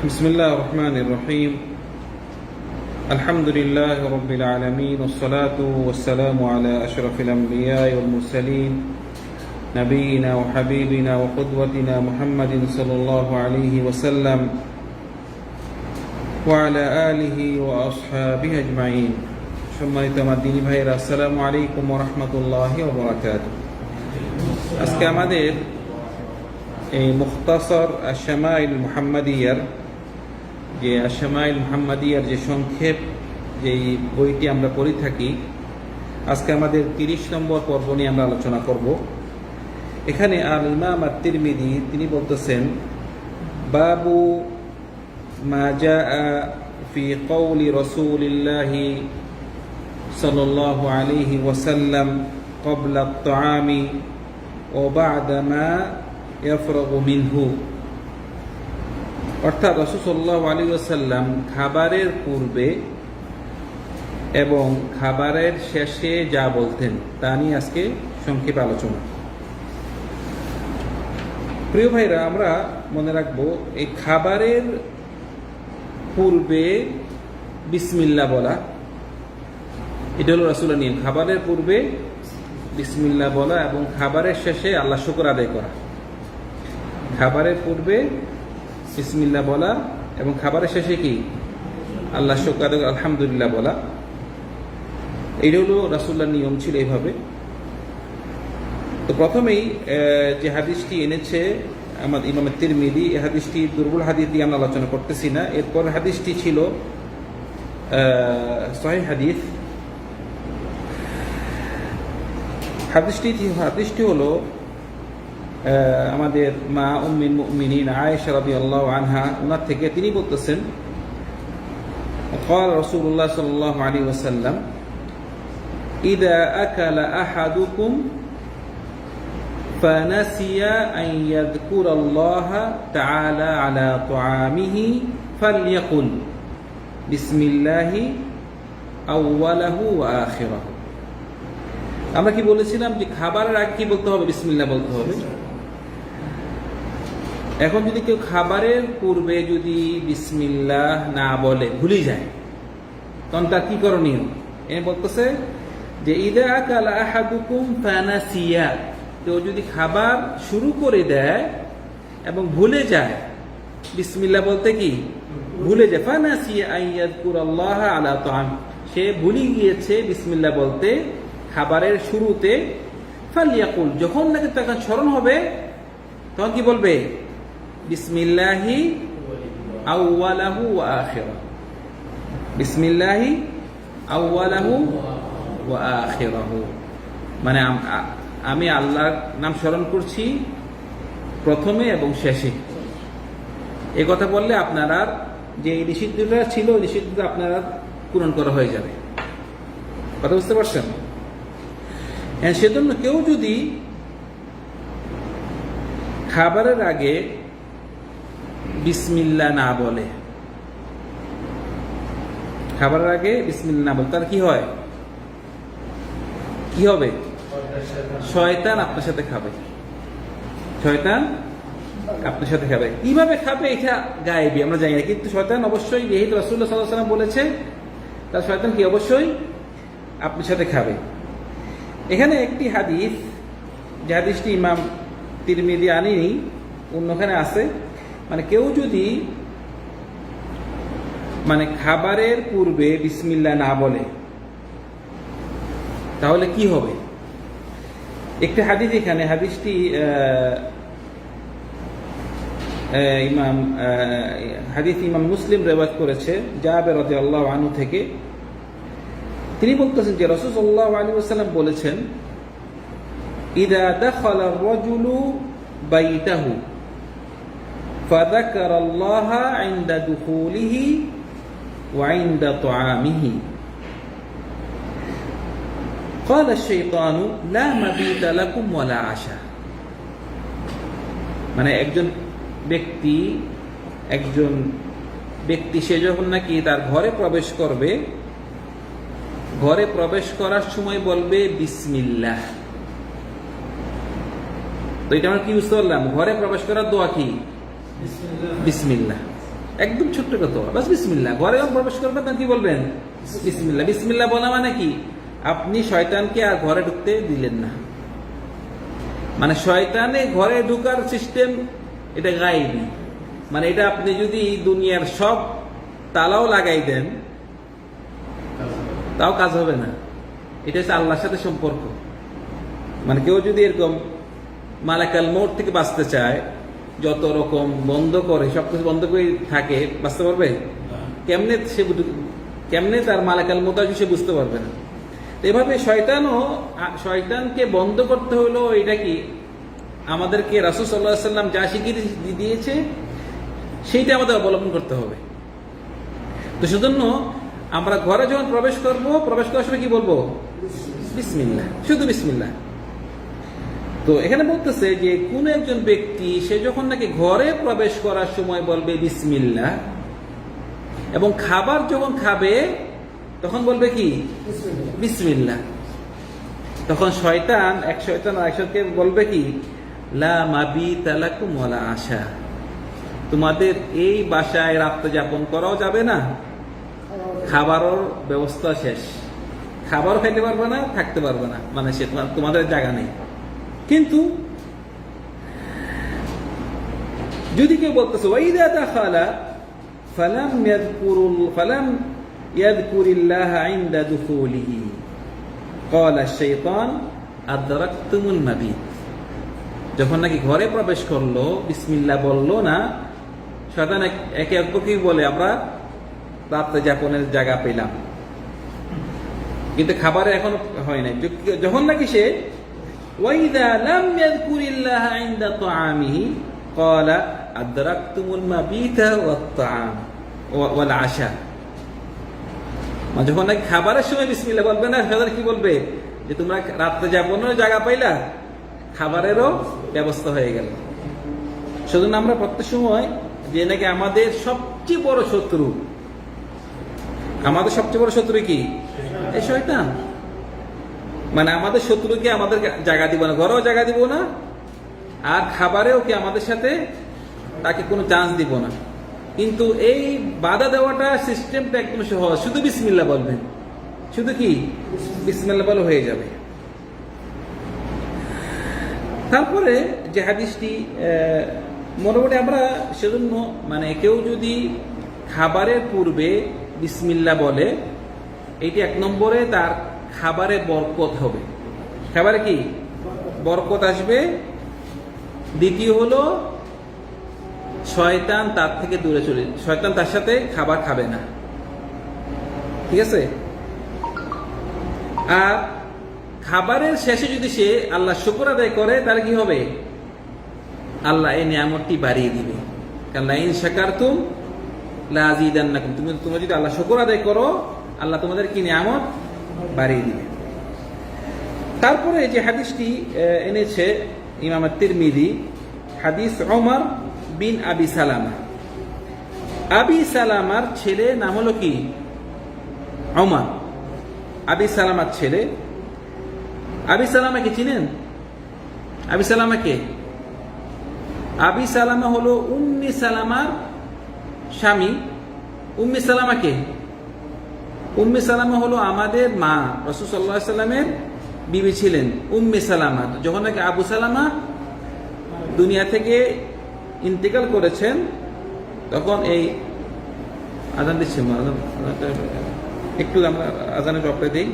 بسم الله الرحمن الرحيم الحمد لله رب العالمين والصلاة والسلام على أشرف الأنبياء والمرسلين نبينا وحبيبنا وقدوتنا محمد صلى الله عليه وسلم وعلى آله وأصحابه أجمعين সম্মানিত আমার দিনী ভাইয়েরা আসসালামু আলাইকুম রহমতুল্লাহ ওবরাকাত আজকে আমাদের এই মুখতাসর আশামাইল মুহাম্মাদিয়ার যে আশামাইল মুহাম্মাদিয়ার যে সংক্ষেপ যেই বইটি আমরা পড়ে থাকি আজকে আমাদের তিরিশ নম্বর পর্ব নিয়ে আমরা আলোচনা করব এখানে আল ইমাম আর তিরমিদি তিনি বলতেছেন বাবু মা জা ফি কৌলি রসুলিল্লাহি صلى الله عليه وسلم قبل الطعام وبعد ما يفرغ منه অর্থাৎ রসুসল্লাহ আলী ওসাল্লাম খাবারের পূর্বে এবং খাবারের শেষে যা বলতেন, তা নিয়ে আজকে সংক্ষেপ আলোচনা। প্রিয় ভাইরা, আমরা মনে রাখব, এই খাবারের পূর্বে বিসমিল্লা বলা, এটা হলো রাসুলের নিয়ম। খাবারের পূর্বে বিসমিল্লা বলা এবং খাবারের শেষে আল্লাহ শুকর আদায় করা। খাবারের পূর্বে বিসমিল্লা বলা এবং খাবারের শেষে কি? আল্লাহ শুকর আদায় আলহামদুলিল্লাহ বলা। এইটা হলো রাসুল্লার নিয়ম ছিল এইভাবে। তো প্রথমেই যে হাদিসটি এনেছে আমার ইমামের তিরমিদি এই হাদিসটি দুর্বল হাদিস দিয়ে আমরা আলোচনা করতেছি না। এরপর হাদিসটি ছিল সহি হাদিস। হাদিসটি হাদিসটি হলো আমাদের মা উম্মিন মুমিনিন আয়েশা রাদিয়াল্লাহু আনহা ওনার থেকে তিনি বলতেছেন قال رسول الله صلى الله عليه وسلم إذا أكل أحدكم فنسي أن يذكر الله تعالى على طعامه فليقل بسم الله أوله وآخره আমরা কি বলেছিলাম যে খাবারের আগে কি বলতে হবে বিসমিল্লা বলতে হবে এখন যদি কেউ খাবারের পূর্বে যদি বিসমিল্লাহ না বলে ভুলে যায়। তখন তার কি করণীয়? এ বলতেছে যে, ইদা কালা আহাদুকুম ফানাসিয়া। কেউ যদি খাবার শুরু করে দেয় এবং ভুলে যায় বিসমিল্লা বলতে কি? ভুলে যায়। ফানাসিয়া আইয়াদকুর আল্লাহ আলা তাম সে ভুলে গিয়েছে বিসমিল্লা বলতে খাবারের শুরুতে। ফালিয়াকুল। যখন নাকি তখন স্মরণ হবে, তখন কি বলবে? বিসমিল্লাহি আউওয়ালাহু ওয়া আখিরাহু। বিসমিল্লাহি আউওয়ালাহু ওয়া আখিরাহু। মানে আমি আল্লাহর নাম স্মরণ করছি প্রথমে এবং শেষে। এ কথা বললে আপনারা যে নিষিদ্ধটা ছিল, ওই নিষিদ্ধটা আপনারা পূরণ করা হয়ে যাবে। কথা বুঝতে পারছেন? হ্যাঁ সেজন্য কেউ যদি খাবারের আগে বিসমিল্লা না বলে। খাবারের আগে বিসমিল্লা না বলে তার কি হয়? কি হবে? শয়তান আপনার সাথে খাবে। শয়তান আপনার সাথে খাবে। কীভাবে খাবে এটা গায়েবি, আমরা জানি না। কিন্তু শয়তান অবশ্যই যেহেতু রসুল্লাহ সাল্লাম বলেছে তার শয়তান কি অবশ্যই আপনার সাথে খাবে। এখানে একটি হাদিস, যে হাদিসটি ইমাম তিরমিদি আনিনি, অন্যখানে আছে। মানে কেউ যদি মানে খাবারের পূর্বে বিসমিল্লা না বলে, তাহলে কি হবে? একটি হাদিস এখানে, হাদিসটি ইমাম হাদিস ইমাম মুসলিম রেওয়াজ করেছে, জাবের রাজি আল্লাহ আনু থেকে। তিনি বলতেছেন যে রসুল্লাহ আলী সাল্লাম বলেছেন, ইদা দখল রজুলু বাইতাহু। فذكر الله عند دخوله وعند طعامه قال الشيطان لا مبيت لكم ولا عشاء মানে একজন ব্যক্তি একজন ব্যক্তি সে যখন নাকি তার ঘরে প্রবেশ করবে ঘরে প্রবেশ করার সময় বলবে বিসমিল্লাহ তো এটা আমরা কি বুঝতে পারলাম ঘরে প্রবেশ করার দোয়া কি বিসমিল্লাহ। একদম ছোট্ট কথা। বাস বিসমিল্লাহ। ঘরে প্রবেশ করবেন তখন কি বলবেন? বিসমিল্লাহ। বিসমিল্লাহ বলা মানে কি? আপনি শয়তানকে আর ঘরে ঢুকতে দিলেন না। মানে শয়তানে ঘরে ঢুকার সিস্টেম এটা গাইবি মানে এটা আপনি যদি দুনিয়ার সব তালাও লাগাই দেন, তাও কাজ হবে না। এটা হচ্ছে আল্লাহর সাথে সম্পর্ক। মানে কেউ যদি এরকম মালাকাল মোড় থেকে বাঁচতে চায় যত রকম বন্ধ করে সবকিছু বন্ধ করে থাকে বাঁচতে পারবে? কেমনে সে কেমনে তার মালাকাল মোতাজ সে বুঝতে পারবে না? এভাবে শয়তানও শয়তানকে বন্ধ করতে হলো, এটা কি? আমাদেরকে রাসুল সাল্লাহ সাল্লাম যা শিখিয়ে দিয়েছে, সেইটা আমাদের অবলম্বন করতে হবে। তো সেজন্য আমরা ঘরে যখন প্রবেশ করব, প্রবেশ করার সময় কি বলব? বিসমিল্লাহ। শুধু বিসমিল্লাহ। তো এখানে বলতেছে যে কোন একজন ব্যক্তি, সে যখন নাকি ঘরে প্রবেশ করার সময় বলবে বিসমিল্লা এবং খাবার যখন খাবে, তখন বলবে কি? বিসমিল্লা তখন শয়তান, এক শয়তান একজনকে বলবে কি? লা মাবি তালাকুম ওয়ালা আশা। তোমাদের এই বাসায় রাত্রে যাপন করাও যাবে না। খাবারও ব্যবস্থা শেষ। খাবারও খাইতে পারবে না, থাকতে পারবে না। মানে সে তোমাদের জায়গা নেই। কিন্তু যদি কেউ বলতেছে ওয়াইদা দাখালা ফালাম ইয়াযকুরুল ফালাম ইয়াযকুরিল্লাহ ইনদা দুখুলিহি قال الشيطان أدركتم المبيت যখন নাকি ঘরে প্রবেশ করলো বিসমিল্লাহ বললো না শয়তান এক- একে অপরকে বলে আমরা রাত্রে যাপনের জায়গা পেলাম কিন্তু খাবারে এখন হয় নাই য- যখন নাকি সে ওয়াইদা লাম যখন নাকি খাবারের সময় বলবে না ফেদার কি বলবে? যে তোমরা রাত্রে জায়গা পাইলা? খাবারেরও ব্যবস্থা হয়ে গেল। শুধু আমরা প্রত্যেক সময় যে নাকি আমাদের সবচেয়ে বড় শত্রু। আমাদের সবচেয়ে বড় শত্রু কি? এই শয়তান। মানে আমাদের শত্রুকে আমাদের জায়গা দিব না, ঘরেও জায়গা দিব না, আর খাবারেও কি আমাদের সাথে তাকে কোনো চান্স দিব না। কিন্তু এই বাধা দেওয়াটা সিস্টেমটা একদম সহজ। শুধু বিসমিল্লা বলবেন। শুধু কি? বিসমিল্লা বলে হয়ে যাবে। তারপরে যে হাদিসটি মোটামুটি আমরা সেজন্য মানে কেউ যদি খাবারের পূর্বে বিসমিল্লা বলে, এটি এক নম্বরে তার খাবারে বরকত হবে। খাবারে কি? বরকত আসবে। দ্বিতীয় হলো, শয়তান তার থেকে দূরে চলে শয়তান তার সাথে খাবার খাবে না। ঠিক আছে? আর খাবারের শেষে যদি সে আল্লাহ শুকর আদায় করে, তাহলে কি হবে? আল্লাহ এই নিয়ামতটি বাড়িয়ে দিবে। কারণ ইন শাকারতুম লাজিদান্নাকুম তুমি তুমি যদি আল্লাহ শুকর আদায় করো, আল্লাহ তোমাদের কি নিয়ামত? বাড়িয়ে দিবে। তারপরে যে হাদিসটি এনেছে ইমাম তিরমিদি হাদিস ওমর বিন আবি সালামা। আবি সালামার ছেলে নাম হলো কি? ওমর। আবি সালামার ছেলে। আবি সালামাকে চিনেন? আবি সালামাকে আবি সালামা হলো উম্মি সালামার স্বামী। উম্মি সালামাকে উম্মি সালামা হলো আমাদের মা। রসুল সাল্লাহ সাল্লামের বিবি ছিলেন, উম্মে সালামা। যখন নাকি আবু সালামা দুনিয়া থেকে ইন্তেকাল করেছেন, তখন এই আজান দিচ্ছি একটু আমরা আজানের ডক্টর দিই।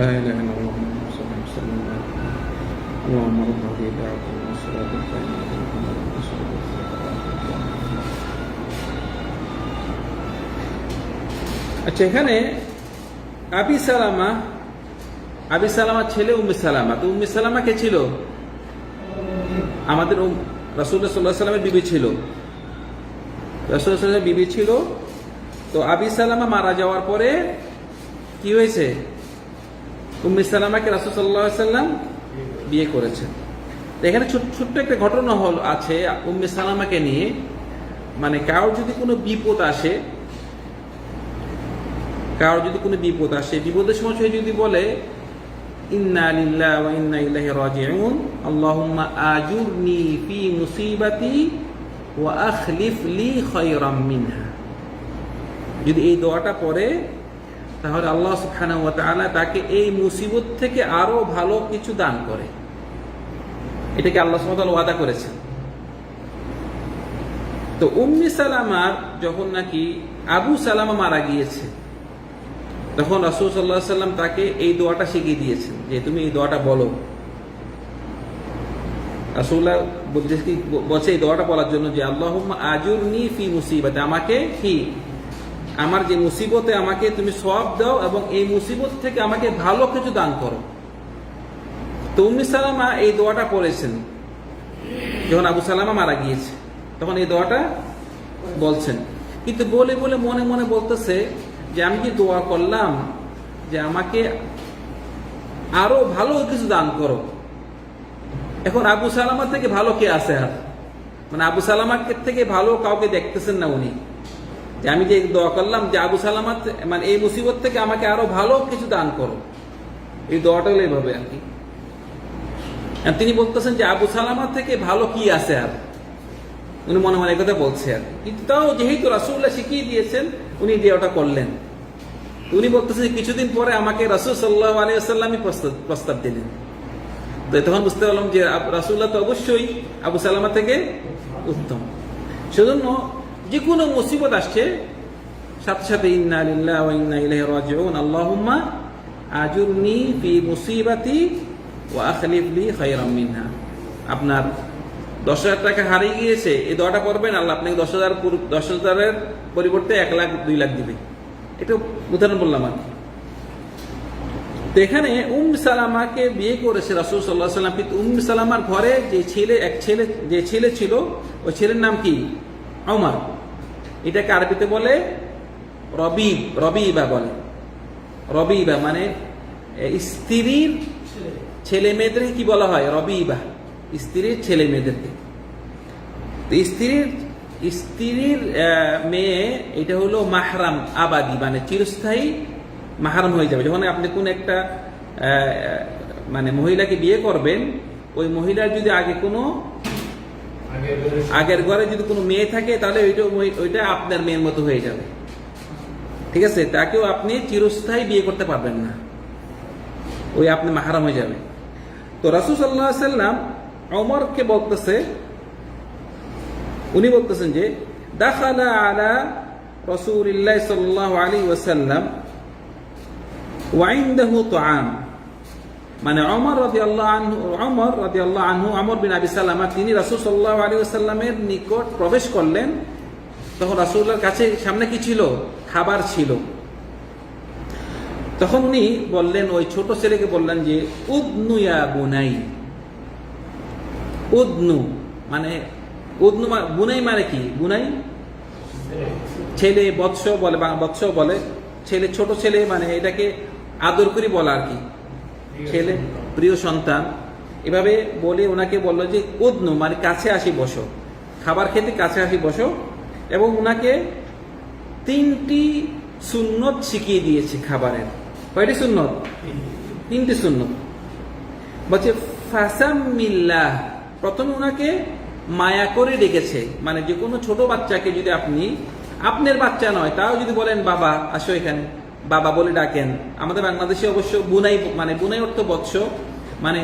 لا إله إلا الله محمد رسول الله صلى الله عليه وسلم اللهم رب هذه الدعوة والصلاة القائمة محمد رسول আচ্ছা এখানে আবি সালামা আবি সালামার ছেলে উম্মি সালামা তো উম্মি সালামা কে ছিল আমাদের রাসুল্লাহ সাল্লাহ সাল্লামের বিবি ছিল রাসুল্লাহ সাল্লামের বিবি ছিল তো আবি সালামা মারা যাওয়ার পরে কি হয়েছে উম্মি সালামাকে রাসুল সাল্লাহ সাল্লাম বিয়ে করেছেন। এখানে ছোট ছোট্ট একটা ঘটনা হল আছে, উম্মে সালামাকে নিয়ে। মানে কারোর যদি কোনো বিপদ আসে, কারোর যদি কোনো বিপদ আসে, বিপদের সময় সে যদি বলে, ইন্না লিল্লাহ ওয়া ইন্না ইলাইহি রাজিউন, আল্লাহুম্মা আজুরনি ফি মুসিবাতি ওয়া আখলিফ লি খায়রাম মিনহা। যদি এই দোয়াটা পড়ে তাহলে আল্লাহ সুবহানাহু ওয়া তাআলা তাকে এই মুসিবত থেকে আরও ভালো কিছু দান করে। এটাকে আল্লাহ সুবহানাহু ওয়া ওয়াদা করেছেন। তো উম্মি সালামার যখন নাকি আবু সালামা মারা গিয়েছে, তখন রাসুল সাল্লাহ সাল্লাম তাকে এই দোয়াটা শিখিয়ে দিয়েছেন যে, তুমি এই দোয়াটা বলো। রাসুল্লাহ বলছে এই দোয়াটা বলার জন্য যে আল্লাহ আজুর নি ফি মুসিবতে। আমাকে কি? আমার যে মুসিবতে আমাকে তুমি সব দাও এবং এই মুসিবত থেকে আমাকে ভালো কিছু দান করো। তো উম্মি সালামা এই দোয়াটা পড়েছেন। যখন আবু সালামা মারা গিয়েছে, তখন এই দোয়াটা বলছেন। কিন্তু বলে বলে মনে মনে বলতেছে যে আমি কি দোয়া করলাম যে আমাকে আরও ভালো কিছু দান করো। এখন আবু সালামা থেকে ভালো কে আছে আর? মানে আবু সালামার থেকে ভালো কাউকে দেখতেছেন না উনি। যে আমি যে দোয়া করলাম যে আবু সালামা মানে এই মুসিবত থেকে আমাকে আরও ভালো কিছু দান করো। এই দোয়াটা হলো এইভাবে আর কি। তিনি বলতেছেন যে আবু সালামা থেকে ভালো কি আছে আর? উনি মনে মনে কথা বলছে আর কিন্তু তাও যেহেতু রাসুল্লাহ শিখিয়ে দিয়েছেন, উনি দিয়ে ওটা করলেন। উনি বলতেছেন কিছুদিন পরে আমাকে রাসুল সাল্লাহ আলিয়াল্লামই প্রস্তাব দিলেন। তো তখন বুঝতে পারলাম যে রাসুল্লাহ তো অবশ্যই আবু সালামা থেকে উত্তম। সেজন্য যে কোনো মুসিবত আসছে, সাথে সাথে ইন্না লিল্লাহ ওয়া ইন্না ইলাইহি রাজিউন। আল্লাহুম্মা আজুরনি ফি মুসিবাতি ওয়া আখলিফ লি খায়রাম মিনহা। আপনার দশ হাজার টাকা হারিয়ে গিয়েছে, এই দোয়াটা করবেন আল্লাহ আপনাকে দশ হাজার দশ হাজারের পরিবর্তে এক লাখ, দুই লাখ দিবে। এটা উদাহরণ বললাম আর তো এখানে উম সালামাকে বিয়ে করেছে রাসুল সাল্লাহ সাল্লাম কিন্তু উম সালামার ঘরে যে ছেলে, এক ছেলে, যে ছেলে ছিল, ওই ছেলের নাম কি? অমর এটাকে আরবিতে বলে রবিব রবিবা বলে। রবি রবিবা মানে স্ত্রীর ছেলে মেয়েদেরকে কি বলা হয়? রবি রবিবা। স্ত্রীর ছেলে মেয়েদেরকে। স্ত্রীর স্ত্রীর মেয়ে, এটা হলো মাহরাম, আবাদি মানে চিরস্থায়ী মাহারাম হয়ে যাবে। যখন আপনি কোন একটা মানে মহিলাকে বিয়ে করবেন, ওই মহিলার যদি আগে কোনো আগের ঘরে যদি কোনো মেয়ে থাকে, তাহলে ওইটা ওইটা আপনার মেয়ের মতো হয়ে যাবে। ঠিক আছে? তাকেও আপনি চিরস্থায়ী বিয়ে করতে পারবেন না। ওই আপনি মাহারাম হয়ে যাবে তো রাসুল সাল্লাহ সাল্লাম অমরকে বলতেছে, উনি বলতেছেন যে, দাখালা আলা রসুলিল্লাহ সাল্লাহ আলী ওয়াসাল্লাম ওয়াইন্দাহু তোআম। মানে অমর রাজি আল্লাহ আনহু অমর রাজি আল্লাহ আনহু আমর বিন আবি সাল্লামা তিনি রাসুল সাল্লাহ আলী সাল্লামের নিকট প্রবেশ করলেন। তখন রাসুল্লাহর কাছে সামনে কি ছিল? খাবার ছিল। তখন উনি বললেন, ওই ছোট ছেলেকে বললেন যে, উদনু ইয়া বুনাই। উদনু মানে উদনু বুনাই মানে কি? বুনাই? ছেলে বৎস বলে বৎস বলে, ছেলে ছোট ছেলে মানে এটাকে আদর করে বলা আর কি। ছেলে প্রিয় সন্তান, এভাবে বলে ওনাকে বলল যে, উদনু মানে কাছে আসি বসো, খাবার খেতে কাছে আসি বসো। এবং ওনাকে তিনটি সুন্নত শিখিয়ে দিয়েছে খাবারের। কয়টি সুন্নত? তিনটি সুন্নত। বলছে ফাসামিল্লাহ প্রথমে ওনাকে মায়া করে ডেকেছে মানে যে কোনো ছোট বাচ্চাকে যদি আপনি, আপনার বাচ্চা নয়, তাও যদি বলেন, বাবা, আসো এখানে। বাবা বলে ডাকেন। আমাদের বাংলাদেশে অবশ্য বুনাই মানে বুনাই অর্থ বৎস। মানে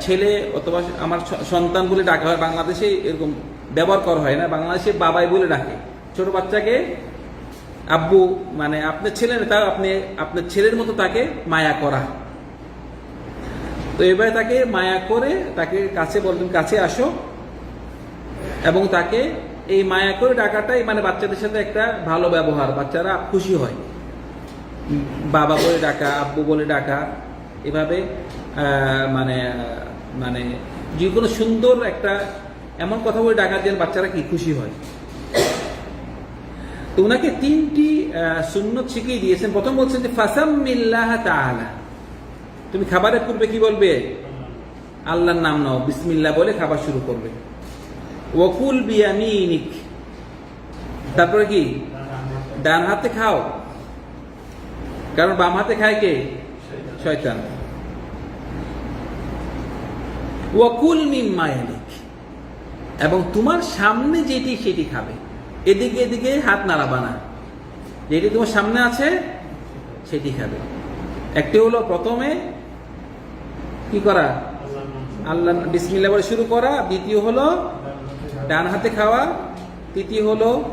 ছেলে অথবা আমার সন্তান বলে ডাকা হয়। বাংলাদেশে এরকম ব্যবহার করা হয় না। বাংলাদেশে বাবাই বলে ডাকে। ছোট বাচ্চাকে আব্বু মানে আপনার ছেলে তাও আপনি, আপনার ছেলের মতো তাকে মায়া করা। তো এবারে তাকে মায়া করে তাকে কাছে বলবেন, কাছে আসো। এবং তাকে এই মায়া করে ডাকাটাই মানে বাচ্চাদের সাথে একটা ভালো ব্যবহার। বাচ্চারা খুশি হয়। বাবা বলে ডাকা, আব্বু বলে ডাকা, এভাবে মানে মানে যে কোনো সুন্দর একটা এমন কথা বলে ডাকা যেন বাচ্চারা কি খুশি হয়? তো ওনাকে তিনটি সুন্নত শিখিয়ে দিয়েছেন। প্রথম বলছেন যে, ফাসাম্মিল্লাহ তাআলা। তুমি খাবারের পূর্বে কি বলবে? আল্লাহর নাম নাও, বিসমিল্লাহ বলে খাবার শুরু করবে। ওকুল বিয়ামিনিক। তারপরে কি? ডান হাতে খাও। কারণ বাম হাতে খায় কে? শয়তান। ওয়াকুল মিম্মা ইয়ালিক। এবং তোমার সামনে যেটি সেটি খাবে। এদিকে এদিকে হাত নাড়াবা না। যেটি তোমার সামনে আছে সেটি খাবে। একটি হলো প্রথমে কি করা? আল্লাহ বিসমিল্লাহ বলে শুরু করা। দ্বিতীয় হলো ডান হাতে খাওয়া। তৃতীয় হলো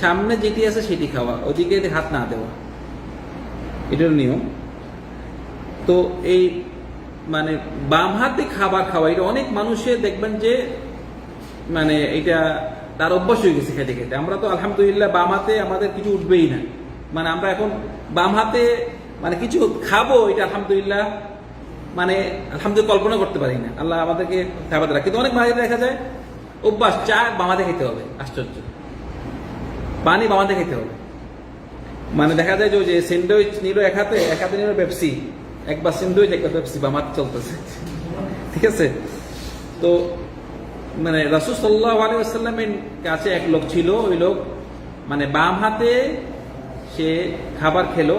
সামনে যেটি আছে সেটি খাওয়া। ওদিকে হাত না দেওয়া। এটার নিয়ম। তো এই মানে বাম হাতে খাবার খাওয়া, এটা অনেক মানুষের দেখবেন যে মানে এটা তার অভ্যাস হয়ে গেছে খেতে খেতে। আমরা তো আলহামদুলিল্লাহ বাম হাতে আমাদের কিছু উঠবেই না। মানে আমরা এখন বাম হাতে মানে কিছু খাব, এটা আলহামদুলিল্লাহ মানে আলহামদুলিল্লাহ কল্পনা করতে পারি না। আল্লাহ আমাদেরকে খাবার কিন্তু অনেক মানুষের দেখা যায়, অভ্যাস, চা বামাতে খেতে হবে, আশ্চর্য। পানি বামাতে খেতে হবে। মানে দেখা যায় যে স্যান্ডউইচ নিল এক হাতে এক হাতে নিল পেপসি। একবার স্যান্ডউইচ, একবার পেপসি বামাত চলতেছে। ঠিক আছে? তো মানে রাসুল সাল্লাহ আলী আসাল্লামের কাছে এক লোক ছিল, ওই লোক মানে বাম হাতে সে খাবার খেলো।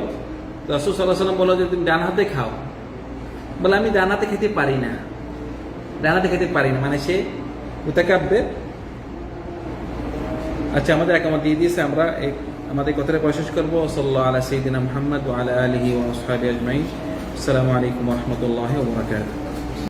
রাসুল সাল্লাহ সাল্লাম যে, তুমি ডান হাতে খাও। বলে, আমি ডান হাতে খেতে পারি না। ডান হাতে খেতে পারি না মানে সে মুতাকাব্বে আচ্ছা আমাদের একামত দিয়ে দিয়েছে, আমরা আমাদের কথাটা প্রশেষ করব। সাল্লাহ আলা সঈদিনা মোহাম্মদ আলা আলহি ওসহাবি আজমাই আসসালামু আলাইকুম রহমতুল্লাহ ওবরাকাতুহ